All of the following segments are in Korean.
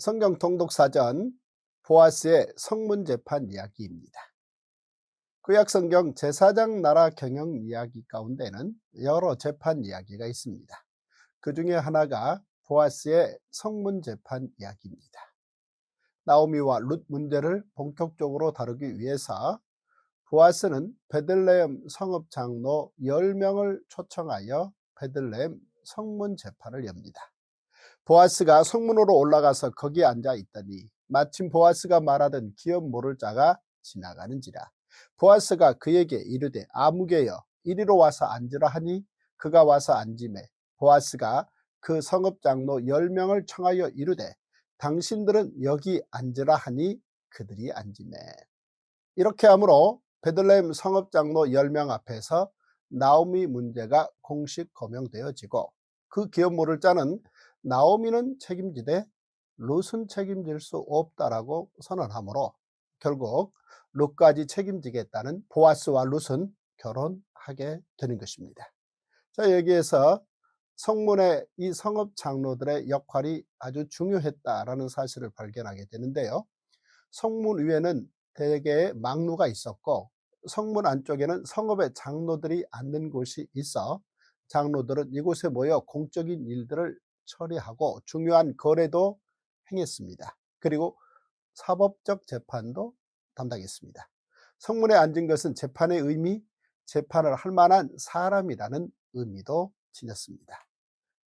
성경 통독 사전 보아스의 성문 재판 이야기입니다. 구약 성경 제사장 나라 경영 이야기 가운데는 여러 재판 이야기가 있습니다. 그 중에 하나가 보아스의 성문 재판 이야기입니다. 나오미와 룻 문제를 본격적으로 다루기 위해서 보아스는 베들레헴 성읍 장로 10명을 초청하여 베들레헴 성문 재판을 엽니다. 보아스가 성문으로 올라가서 거기에 앉아 있더니 마침 보아스가 말하던 기업 모를 자가 지나가는지라. 보아스가 그에게 이르되 아무개여 이리로 와서 앉으라 하니 그가 와서 앉음에 보아스가 그 성읍 장로 10명을 청하여 이르되 당신들은 여기 앉으라 하니 그들이 앉음에. 이렇게 하므로 베들레헴 성읍 장로 10명 앞에서 나오미 문제가 공식 거명되어지고 그 기업 모를 자는 나오미는 책임지되 룻은 책임질 수 없다라고 선언하므로 결국 룻까지 책임지겠다는 보아스와 룻은 결혼하게 되는 것입니다. 자 여기에서 성문의 이 성읍 장로들의 역할이 아주 중요했다라는 사실을 발견하게 되는데요. 성문 위에는 대개의 망루가 있었고 성문 안쪽에는 성읍의 장로들이 앉는 곳이 있어 장로들은 이곳에 모여 공적인 일들을 처리하고 중요한 거래도 행했습니다. 그리고 사법적 재판도 담당했습니다. 성문에 앉은 것은 재판의 의미, 재판을 할 만한 사람이라는 의미도 지녔습니다.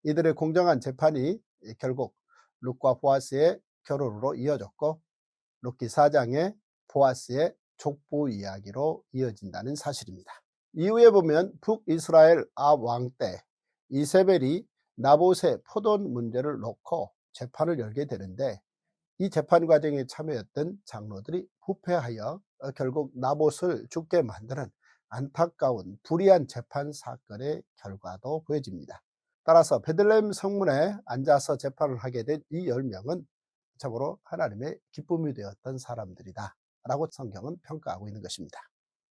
이들의 공정한 재판이 결국 룩과 보아스의 결혼으로 이어졌고 룩기 4장의 보아스의 족보 이야기로 이어진다는 사실입니다. 이후에 보면 북이스라엘 아왕 때 이세벨이 나봇의 포돈 문제를 놓고 재판을 열게 되는데 이 재판 과정에 참여했던 장로들이 부패하여 결국 나봇을 죽게 만드는 안타까운 불의한 재판 사건의 결과도 보여집니다. 따라서 베들레헴 성문에 앉아서 재판을 하게 된 이 10명은 참으로 하나님의 기쁨이 되었던 사람들이다 라고 성경은 평가하고 있는 것입니다.